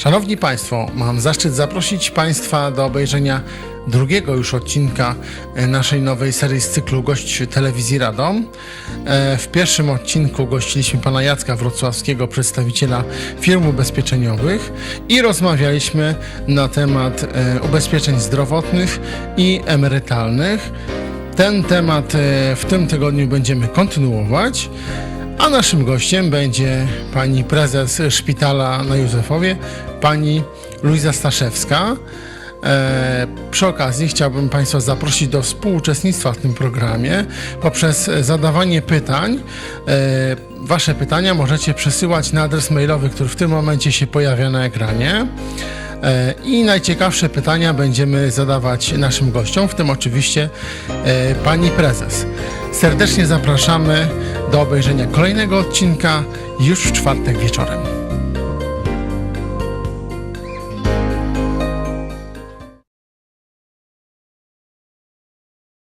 Szanowni Państwo, mam zaszczyt zaprosić Państwa do obejrzenia drugiego już odcinka e, naszej nowej serii z cyklu Gość Telewizji Radom. E, W pierwszym odcinku gościliśmy pana Jacka Wrocławskiego, przedstawiciela firm ubezpieczeniowych i rozmawialiśmy na temat e, ubezpieczeń zdrowotnych i emerytalnych. Ten temat w tym tygodniu będziemy kontynuować. A naszym gościem będzie pani prezes szpitala na Józefowie, pani Luiza Staszewska. E, przy okazji chciałbym Państwa zaprosić do współuczestnictwa w tym programie poprzez zadawanie pytań. E, wasze pytania możecie przesyłać na adres mailowy, który w tym momencie się pojawia na ekranie. E, I najciekawsze pytania będziemy zadawać naszym gościom, w tym oczywiście e, pani prezes. Serdecznie zapraszamy do obejrzenia kolejnego odcinka już w czwartek wieczorem.